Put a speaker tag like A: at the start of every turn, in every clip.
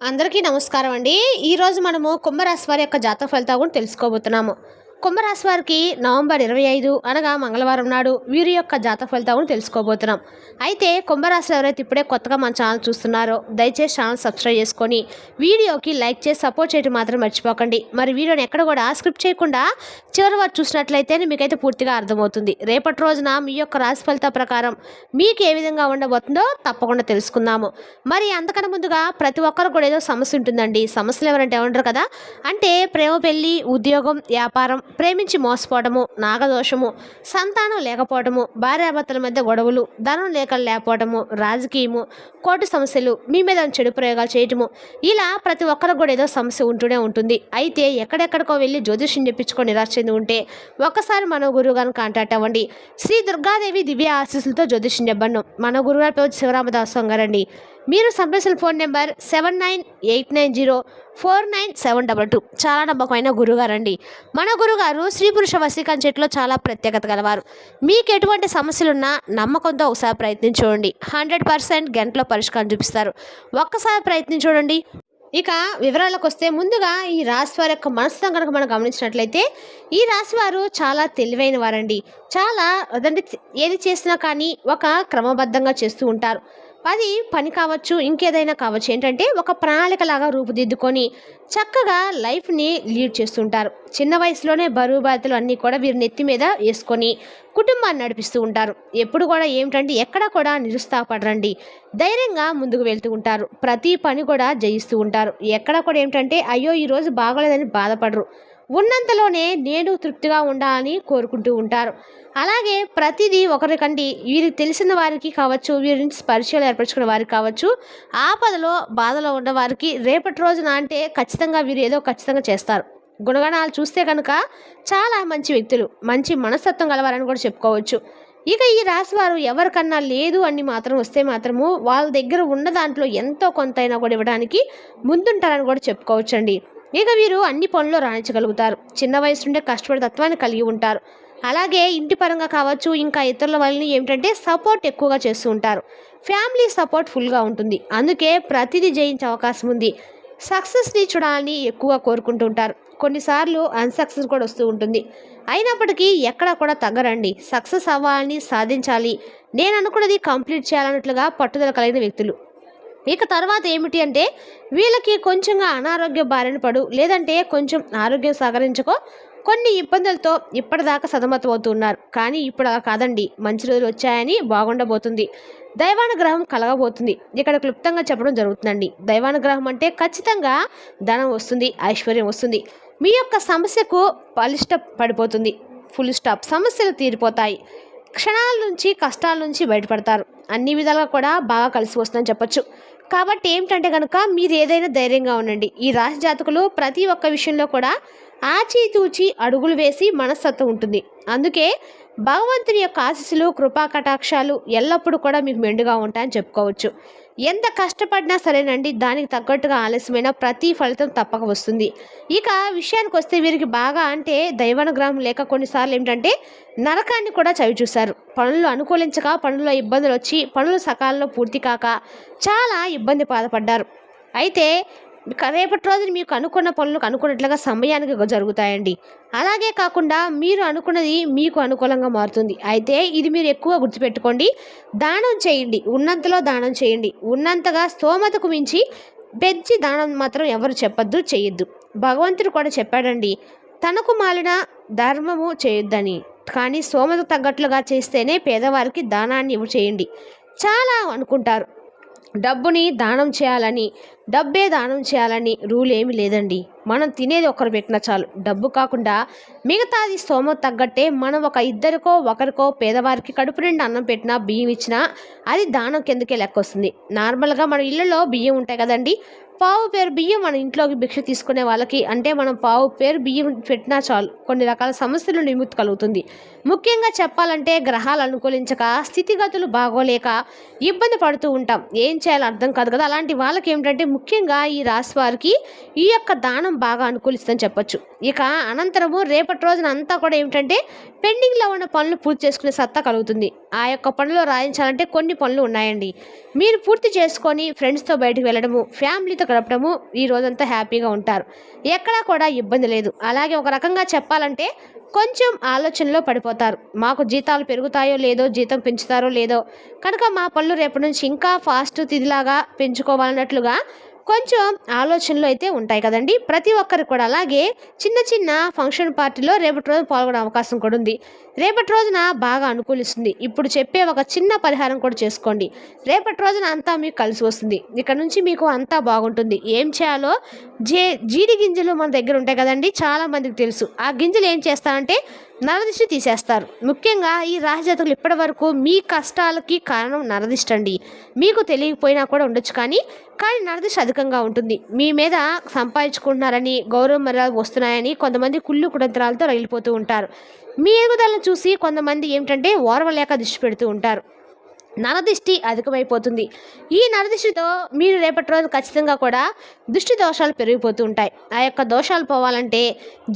A: అందరికీ నమస్కారం అండి. ఈరోజు మనము కుంభరాశి వారి యొక్క జాతక ఫలితాలు కూడా తెలుసుకోబోతున్నాము. కుంభరాశి వారికి నవంబర్ ఇరవై ఐదు అనగా మంగళవారం నాడు వీరి యొక్క జాతక ఫలితాలను తెలుసుకోబోతున్నాం. అయితే కుంభరాశిలో ఎవరైతే ఇప్పుడే కొత్తగా మన ఛానల్ చూస్తున్నారో దయచేసి ఛానల్ సబ్స్క్రైబ్ చేసుకొని వీడియోకి లైక్ చేసి సపోర్ట్ చేయడం మాత్రం మర్చిపోకండి. మరి వీడియోని ఎక్కడ కూడా స్క్రిప్ట్ చేయకుండా చివరి వారు చూసినట్లయితే మీకైతే పూర్తిగా అర్థమవుతుంది. రేపటి రోజున మీ యొక్క రాశి ఫలిత ప్రకారం మీకు ఏ విధంగా ఉండబోతుందో తప్పకుండా తెలుసుకుందాము. మరి అంతకన్నా ముందుగా ప్రతి ఒక్కరు కూడా ఏదో సమస్య ఉంటుందండి. సమస్యలు ఎవరంటే ఏమంటారు కదా? అంటే ప్రేమ పెళ్ళి ఉద్యోగం వ్యాపారం ప్రేమించి మోసపోవడము నాగదోషము సంతానం లేకపోవడము భార్యాభర్తల మధ్య గొడవలు ధనం లేక లేకపోవడము రాజకీయము కోర్టు సమస్యలు మీ మీద చెడు ప్రయోగాలు చేయటము ఇలా ప్రతి ఒక్కరికి కూడా ఏదో సమస్య ఉంటూనే ఉంటుంది. అయితే ఎక్కడెక్కడికో వెళ్ళి జ్యోతిష్యం చెప్పించుకొని నిరాశ చెంది ఉంటే ఒక్కసారి మన గురువు గారిని కాంటాక్ట్ అవ్వండి. శ్రీ దుర్గాదేవి దివ్య ఆశీస్సులతో జ్యోతిష్యం చెప్పండి. మన గురుగారి పేరు శివరామదాస్ గారండి మీరు సంప్రదించిన phone number seven nine eight nine zero four nine seven double two. చాలా నమ్మకమైన గురుగారండి. మన గురుగారు స్త్రీ పురుష వశీకరణ చెట్లో చాలా ప్రత్యేకత గలవారు. మీకు ఎటువంటి సమస్యలున్నా నమ్మకంతో ఒకసారి ప్రయత్నించండి హండ్రెడ్ పర్సెంట్ గంటలో పరిష్కారం చూపిస్తారు. ఒక్కసారి ప్రయత్నించండి ఇక వివరాలకు వస్తే ముందుగా ఈ రాశి వారి యొక్క మనస్తత్వం కనుక మనం గమనించినట్లయితే ఈ రాశి వారు చాలా తెలివైన వారండి. చాలా అదంటే ఏది చేసినా కానీ ఒక క్రమబద్ధంగా చేస్తూ ఉంటారు. అది పని కావచ్చు ఇంకేదైనా కావచ్చు. ఏంటంటే ఒక ప్రణాళికలాగా రూపుదిద్దుకొని చక్కగా లైఫ్ని లీడ్ చేస్తుంటారు. చిన్న వయసులోనే బరువు బాధ్యతలు అన్నీ కూడా వీరి నెత్తి మీద వేసుకొని కుటుంబాన్ని నడిపిస్తూ ఉంటారు. ఎప్పుడు కూడా ఏమిటంటే ఎక్కడ కూడా నిరుత్సాహపడరండి. ధైర్యంగా ముందుకు వెళ్తూ ఉంటారు. ప్రతి పని కూడా జయిస్తూ ఉంటారు. ఎక్కడ కూడా ఏమిటంటే అయ్యో ఈరోజు బాగోలేదని బాధపడరు. ఉన్నంతలోనే నేను తృప్తిగా ఉండాలని కోరుకుంటూ ఉంటారు. అలాగే ప్రతిదీ ఒకరికండి వీరికి తెలిసిన వారికి కావచ్చు వీరి నుంచి పరిచయాలు ఏర్పరచుకున్న వారికి కావచ్చు ఆపదలో బాధలో ఉన్న వారికి రేపటి రోజున అంటే ఖచ్చితంగా వీరు ఏదో ఖచ్చితంగా చేస్తారు. గుణగణాలు చూస్తే కనుక చాలా మంచి వ్యక్తులు మంచి మనస్తత్వం గలవారని కూడా చెప్పుకోవచ్చు. ఇక ఈ రాశి వారు ఎవరికన్నా లేదు అని మాత్రం వస్తే మాత్రము వాళ్ళ దగ్గర ఉన్న దాంట్లో ఎంతో కొంతైనా కూడా ఇవ్వడానికి ముందుంటారని కూడా చెప్పుకోవచ్చండి. ఇక వీరు అన్ని పనుల్లో రాణించగలుగుతారు. చిన్న వయసు నుండే కష్టపడే తత్వాన్ని కలిగి ఉంటారు. అలాగే ఇంటి పరంగా కావచ్చు ఇంకా ఇతరుల వాళ్ళని ఏమిటంటే సపోర్ట్ ఎక్కువగా చేస్తూ ఉంటారు. ఫ్యామిలీ సపోర్ట్ ఫుల్గా ఉంటుంది. అందుకే ప్రతిదీ జయించే అవకాశం ఉంది. సక్సెస్ని చూడాలని ఎక్కువగా కోరుకుంటూ ఉంటారు. కొన్నిసార్లు అన్సక్సెస్ కూడా వస్తూ ఉంటుంది. అయినప్పటికీ ఎక్కడా కూడా తగ్గరండి. సక్సెస్ అవ్వాలని సాధించాలి. నేను అనుకున్నది కంప్లీట్ చేయాలన్నట్లుగా పట్టుదల కలిగిన వ్యక్తులు. ఇక తర్వాత ఏమిటి అంటే వీళ్ళకి కొంచెంగా అనారోగ్య బారిన పడు లేదంటే కొంచెం ఆరోగ్యం సహకరించుకో. కొన్ని ఇబ్బందులతో ఇప్పటిదాకా సతమతమవుతున్నారు. కానీ ఇప్పుడు అలా కాదండి. మంచి రోజులు వచ్చాయని బాగుండబోతుంది. దైవానుగ్రహం కలగబోతుంది. ఇక్కడ క్లుప్తంగా చెప్పడం జరుగుతుందండి. దైవానుగ్రహం అంటే ఖచ్చితంగా ధనం వస్తుంది ఐశ్వర్యం వస్తుంది. మీ యొక్క సమస్యకు బలిష్ట పడిపోతుంది. Full stop. సమస్యలు తీరిపోతాయి. క్షణాల నుంచి కష్టాల నుంచి బయటపడతారు. అన్ని విధాలుగా కూడా బాగా కలిసి వస్తుందని చెప్పొచ్చు. కాబట్టి ఏమిటంటే కనుక మీరు ఏదైనా ధైర్యంగా ఉండండి. ఈ రాశి జాతకులు ప్రతి ఒక్క విషయంలో కూడా ఆచితూచి అడుగులు వేసి మనస్తత్వం ఉంటుంది. అందుకే భగవంతుని యొక్క ఆశీస్సులు కృపా కటాక్షాలు ఎల్లప్పుడూ కూడా మీకు మెండుగా ఉంటాయని చెప్పుకోవచ్చు. ఎంత కష్టపడినా సరేనండి దానికి తగ్గట్టుగా ఆలస్యమైన ప్రతి ఫలితం తప్పక వస్తుంది. ఇక విషయానికి వస్తే వీరికి బాగా అంటే దైవానుగ్రహం లేక కొన్నిసార్లు ఏమిటంటే నరకాన్ని కూడా చవి చూశారు. పనులు అనుకూలించక పనుల్లో ఇబ్బందులు వచ్చి పనులు సకాలంలో పూర్తి కాక చాలా ఇబ్బంది బాధపడ్డారు అయితే రేపటి రోజున మీకు అనుకున్న పనులకు అనుకున్నట్లుగా సమయానికి జరుగుతాయండి. అలాగే కాకుండా మీరు అనుకున్నది మీకు అనుకూలంగా మారుతుంది. అయితే ఇది మీరు ఎక్కువ గుర్తుపెట్టుకోండి. దానం చేయండి. ఉన్నంతలో దానం చేయండి. ఉన్నంతగా స్తోమతకు మించి పెంచి దానం మాత్రం ఎవరు చెప్పొద్దు చేయొద్దు. భగవంతుడు కూడా చెప్పాడండి తనకు మాలిన ధర్మము చేయొద్దని. కానీ సోమత తగ్గట్లుగా చేస్తేనే పేదవారికి దానాన్ని ఇవ్వ చేయండి చాలా అనుకుంటారు. డబ్బుని దానం చేయాలని డబ్బే దానం చేయాలని రూల్ ఏమీ లేదండి. మనం తినేది ఒకరు పెట్టినా చాలు. డబ్బు కాకుండా మిగతాది స్తోమత తగ్గట్టే మనం ఒక ఇద్దరికో ఒకరికో పేదవారికి కడుపు నిండా అన్నం పెట్టినా బియ్యం ఇచ్చినా అది దానం కిందకే లెక్క వస్తుంది నార్మల్గా మన ఇళ్ళలో బియ్యం ఉంటాయి కదండి. పావు పేరు బియ్యం మన ఇంట్లోకి భిక్ష తీసుకునే వాళ్ళకి అంటే మనం పావు పేరు బియ్యం పెట్టినా చాలు. కొన్ని రకాల సమస్యలు నుండి కలుగుతుంది. ముఖ్యంగా చెప్పాలంటే గ్రహాలు అనుకూలించక స్థితిగతులు బాగోలేక ఇబ్బంది పడుతూ ఉంటాం. ఏం చేయాలో అర్థం కాదు కదా. అలాంటి వాళ్ళకి ఏమిటంటే ముఖ్యంగా ఈ రాశి వారికి ఈ యొక్క దానం బాగా అనుకూలిస్తుందని చెప్పొచ్చు. ఇక అనంతరము రేపటి రోజున అంతా కూడా ఏమిటంటే పెండింగ్లో ఉన్న పనులు పూర్తి చేసుకునే సత్తా కలుగుతుంది. ఆ యొక్క పనులు రాయించాలంటే కొన్ని పనులు ఉన్నాయండి. మీరు పూర్తి చేసుకొని ఫ్రెండ్స్తో బయటకు వెళ్ళడము ఫ్యామిలీతో గడపడము ఈ రోజంతా హ్యాపీగా ఉంటారు. ఎక్కడా కూడా ఇబ్బంది లేదు. అలాగే ఒక రకంగా చెప్పాలంటే కొంచెం ఆలోచనలో పడిపోతారు. మాకు జీతాలు పెరుగుతాయో లేదో జీతం పెంచుతారో లేదో కనుక మా పనులు రేపటి నుంచి ఇంకా ఫాస్ట్ తిదిలాగా పెంచుకోవాలన్నట్లుగా కొంచెం ఆలోచనలు అయితే ఉంటాయి కదండి. ప్రతి ఒక్కరికి కూడా అలాగే చిన్న చిన్న ఫంక్షన్ పార్టీలో రేపటి రోజు పాల్గొనే అవకాశం కూడా ఉంది. రేపటి రోజున బాగా అనుకూలిస్తుంది. ఇప్పుడు చెప్పే ఒక చిన్న పరిహారం కూడా చేసుకోండి. రేపటి రోజున అంతా మీకు కలిసి వస్తుంది. ఇక్కడ నుంచి మీకు అంతా బాగుంటుంది. ఏం చేయాలో జే జీడి గింజలు మన దగ్గర ఉంటాయి కదండి. చాలా మందికి తెలుసు. ఆ గింజలు ఏం చేస్తారంటే నరదిష్టి తీసేస్తారు. ముఖ్యంగా ఈ రాజజాతకులు ఇప్పటి వరకు మీ కష్టాలకి కారణం నరదిష్టి అండి మీకు తెలియకపోయినా కూడా ఉండొచ్చు కానీ కానీ నరదిష్టి అధికంగా ఉంటుంది. మీ మీద సంపాదించుకుంటున్నారని గౌరవ మర్యాద వస్తున్నాయని కొంతమంది కుళ్ళు కుడంతరాలతో రగిలిపోతూ ఉంటారు. మీ ఎదుగుదలను చూసి కొంతమంది ఏమిటంటే ఓర్వలేక దృష్టి పెడుతూ ఉంటారు. నరదిష్టి అధికమైపోతుంది. ఈ నరదిష్టితో మీరు రేపటి రోజు ఖచ్చితంగా కూడా దృష్టి దోషాలు పెరిగిపోతూ ఉంటాయి. ఆ యొక్క దోషాలు పోవాలంటే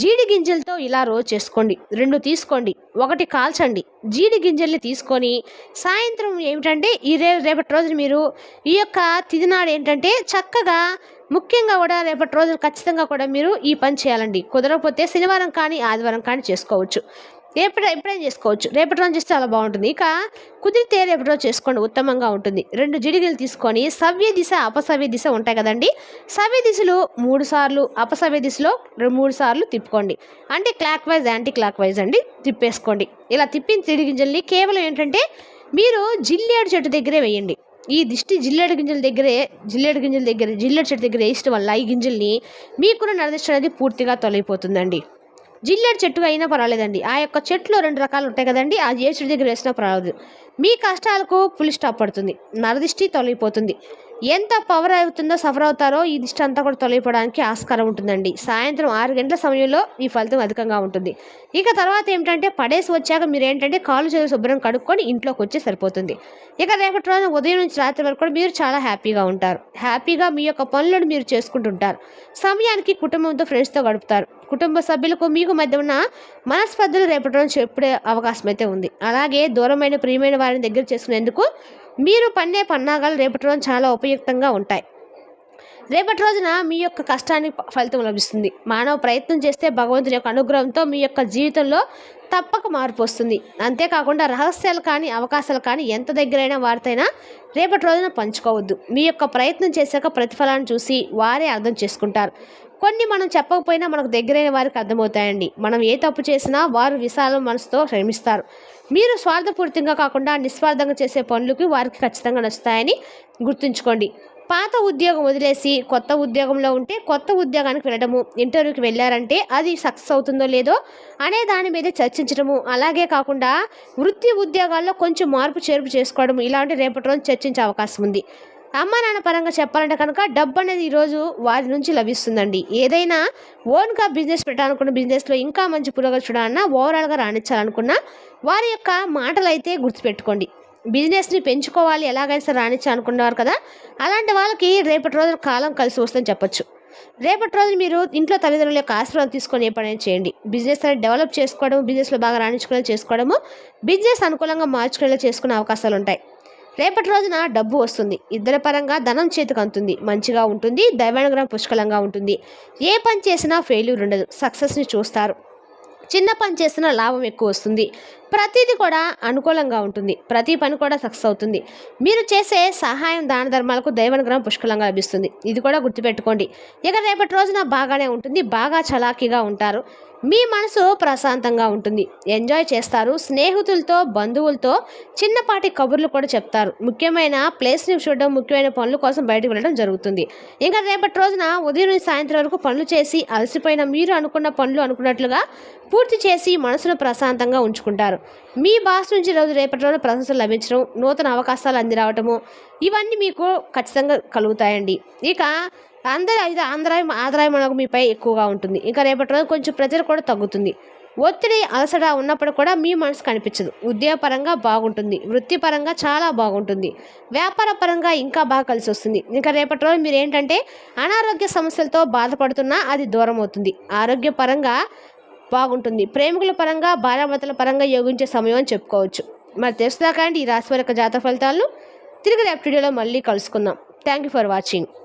A: జీడి గింజలతో ఇలా రోజు చేసుకోండి. రెండు తీసుకోండి. ఒకటి కాల్చండి. జీడి గింజల్ని తీసుకొని సాయంత్రం ఏమిటంటే ఈ రే రేపటి రోజు మీరు ఈ యొక్క తిదినాడు ఏంటంటే చక్కగా ముఖ్యంగా కూడా రేపటి రోజు ఖచ్చితంగా కూడా మీరు ఈ పని చేయాలండి. కుదరకపోతే శనివారం కానీ ఆదివారం కానీ చేసుకోవచ్చు. ఎప్పుడు ఎప్పుడైనా చేసుకోవచ్చు. రేపటి రోజు చేస్తే చాలా బాగుంటుంది. ఇక కుదిరితే రేపటి రోజు చేసుకోండి. ఉత్తమంగా ఉంటుంది. రెండు జిడిగిలు తీసుకొని సవ్య దిశ అపసవ్య దిశ ఉంటాయి కదండి. సవ్య దిశలు మూడు సార్లు అపసవ్య దిశలో రెండు మూడు సార్లు తిప్పుకోండి. అంటే clockwise anti clock wise అండి. తిప్పేసుకోండి. ఇలా తిప్పిన తిడి గింజల్ని కేవలం ఏంటంటే మీరు జిల్లేడు చెట్టు దగ్గరే వేయండి. ఈ దిష్టి జిల్లేడు గింజల దగ్గరే జిల్లేడు గింజల దగ్గర జిల్లేడు చెట్టు దగ్గర వేయడం వల్ల ఈ గింజల్ని మీకున్న నరదిష్టి అనేది పూర్తిగా తొలగిపోతుందండి. జిల్లేడు చెట్టు అయినా పర్వాలేదండి. ఆ యొక్క చెట్లు రెండు రకాలు ఉంటాయి కదండి ఆ ఏ చెట్టు దగ్గర వేసినా పర్వాలేదు. మీ కష్టాలకు ఫుల్ స్టాప్ పడుతుంది. నరదిష్టి తొలగిపోతుంది. ఎంత పవర్ అవుతుందో సఫర్ అవుతారో ఈ దిష్టి అంతా కూడా తొలగిపోవడానికి ఆస్కారం ఉంటుందండి. సాయంత్రం ఆరు గంటల సమయంలో ఈ ఫలితం అధికంగా ఉంటుంది. ఇక తర్వాత ఏమిటంటే పడేసి వచ్చాక మీరు ఏంటంటే కాలు చేతులు శుభ్రం కడుక్కొని ఇంట్లోకి వచ్చి సరిపోతుంది. ఇక రేపటి రోజు ఉదయం నుంచి రాత్రి వరకు కూడా మీరు చాలా హ్యాపీగా ఉంటారు. హ్యాపీగా మీ యొక్క పనులను మీరు చేసుకుంటుంటారు. సమయానికి కుటుంబంతో ఫ్రెండ్స్తో గడుపుతారు. కుటుంబ సభ్యులకు మీకు మధ్య ఉన్న మనస్పర్ధలు రేపటి రోజు చెప్పే అవకాశం అయితే ఉంది. అలాగే దూరమైన ప్రియమైన వారిని దగ్గర చేసుకునేందుకు మీరు పన్నే పన్నాగాలు రేపటి రోజు చాలా ఉపయుక్తంగా ఉంటాయి. రేపటి రోజున మీ యొక్క కష్టానికి ఫలితం లభిస్తుంది. మానవ ప్రయత్నం చేస్తే భగవంతుని యొక్క అనుగ్రహంతో మీ యొక్క జీవితంలో తప్పక మార్పు వస్తుంది. అంతేకాకుండా రహస్యాలు కానీ అవకాశాలు కానీ ఎంత దగ్గరైనా వారితైనా రేపటి రోజున పంచుకోవద్దు. మీ యొక్క ప్రయత్నం చేశాక ప్రతిఫలాన్ని చూసి వారే అర్థం చేసుకుంటారు. కొన్ని మనం చెప్పకపోయినా మనకు దగ్గరైన వారికి అర్థమవుతాయండి. మనం ఏ తప్పు చేసినా వారు విశాల మనసుతో శ్రమిస్తారు మీరు స్వార్థపూరితంగా కాకుండా నిస్వార్థంగా చేసే పనులకి వారికి ఖచ్చితంగా నచ్చుతాయని గుర్తుంచుకోండి. పాత ఉద్యోగం వదిలేసి కొత్త ఉద్యోగంలో ఉంటే కొత్త ఉద్యోగానికి వెళ్ళడము ఇంటర్వ్యూకి వెళ్ళారంటే అది సక్సెస్ అవుతుందో లేదో అనే దాని మీద చర్చించడము అలాగే కాకుండా వృత్తి ఉద్యోగాల్లో కొంచెం మార్పు చేర్పు చేసుకోవడం ఇలాంటి రేపటి రోజు చర్చించే అవకాశం ఉంది. అమ్మ నాన్న పరంగా చెప్పాలంటే కనుక డబ్బు అనేది ఈరోజు వారి నుంచి లభిస్తుందండి. ఏదైనా ఓన్గా బిజినెస్ పెట్టాలనుకున్న బిజినెస్లో ఇంకా మంచి పురోగతి చూడాలన్నా ఓవరాల్గా రాణించాలనుకున్న వారి యొక్క మాటలు అయితే గుర్తుపెట్టుకోండి బిజినెస్ని పెంచుకోవాలి ఎలాగైనా సరే రాణించాలనుకున్నవారు కదా అలాంటి వాళ్ళకి రేపటి రోజున కాలం కలిసి వస్తుందని చెప్పొచ్చు. రేపటి రోజు మీరు ఇంట్లో తల్లిదండ్రుల యొక్క ఆశీర్వాదం తీసుకొని ఏ పని చేయండి. బిజినెస్ అనేది డెవలప్ చేసుకోవడం బిజినెస్లో బాగా రాణించుకునేలా చేసుకోవడము బిజినెస్ అనుకూలంగా మార్చుకునేలా చేసుకునే అవకాశాలు ఉంటాయి. రేపటి రోజున డబ్బు వస్తుంది. ఇద్దరి పరంగా ధనం చేతికి అందుతుంది మంచిగా ఉంటుంది. దైవానుగ్రహం పుష్కలంగా ఉంటుంది. ఏ పని చేసినా ఫెయిల్యూర్ ఉండదు. సక్సెస్ని చూస్తారు. చిన్న పని చేసినా లాభం ఎక్కువ వస్తుంది. ప్రతిదీ కూడా అనుకూలంగా ఉంటుంది. ప్రతి పని కూడా సక్సెస్ అవుతుంది. మీరు చేసే సహాయం దాన ధర్మాలకు దైవానుగ్రహం పుష్కలంగా లభిస్తుంది. ఇది కూడా గుర్తుపెట్టుకోండి. ఇక రేపటి రోజున బాగానే ఉంటుంది. బాగా చలాకీగా ఉంటారు. మీ మనసు ప్రశాంతంగా ఉంటుంది. ఎంజాయ్ చేస్తారు. స్నేహితులతో బంధువులతో చిన్నపాటి కబుర్లు కూడా చెప్తారు. ముఖ్యమైన ప్లేస్ని చూడడం ముఖ్యమైన పనుల కోసం బయటకు వెళ్ళడం జరుగుతుంది. ఇంకా రేపటి రోజున ఉదయం నుంచి సాయంత్రం వరకు పనులు చేసి అలసిపోయిన మీరు అనుకున్న పనులు అనుకున్నట్లుగా పూర్తి చేసి మనసును ప్రశాంతంగా ఉంచుకుంటారు. మీ బాస్ నుంచి రోజు రేపటి రోజు ప్రశంసలు లభించడం నూతన అవకాశాలు అంది రావటము ఇవన్నీ మీకు ఖచ్చితంగా కలుగుతాయండి. ఇక అందరి అయితే ఆంధ్రాయం ఆదాయం మనకు మీపై ఎక్కువగా ఉంటుంది. ఇంకా రేపటి రోజు కొంచెం ప్రెజర్ కూడా తగ్గుతుంది. ఒత్తిడి అలసట ఉన్నప్పుడు కూడా మీ మనసు కనిపించదు. ఉద్యోగపరంగా బాగుంటుంది. వృత్తిపరంగా చాలా బాగుంటుంది. వ్యాపార పరంగా ఇంకా బాగా కలిసి వస్తుంది. ఇంకా రేపటి రోజు మీరు ఏంటంటే అనారోగ్య సమస్యలతో బాధపడుతున్నా అది దూరం అవుతుంది. ఆరోగ్యపరంగా బాగుంటుంది. ప్రేమికుల పరంగా భార్యాభర్తల పరంగా యోగించే సమయం అని చెప్పుకోవచ్చు. మరి తెలుసుదాకా అండి ఈ రాశి వారి యొక్క ఫలితాలను తిరిగి రేపు వీడియోలో మళ్ళీ కలుసుకుందాం. Thank you for watching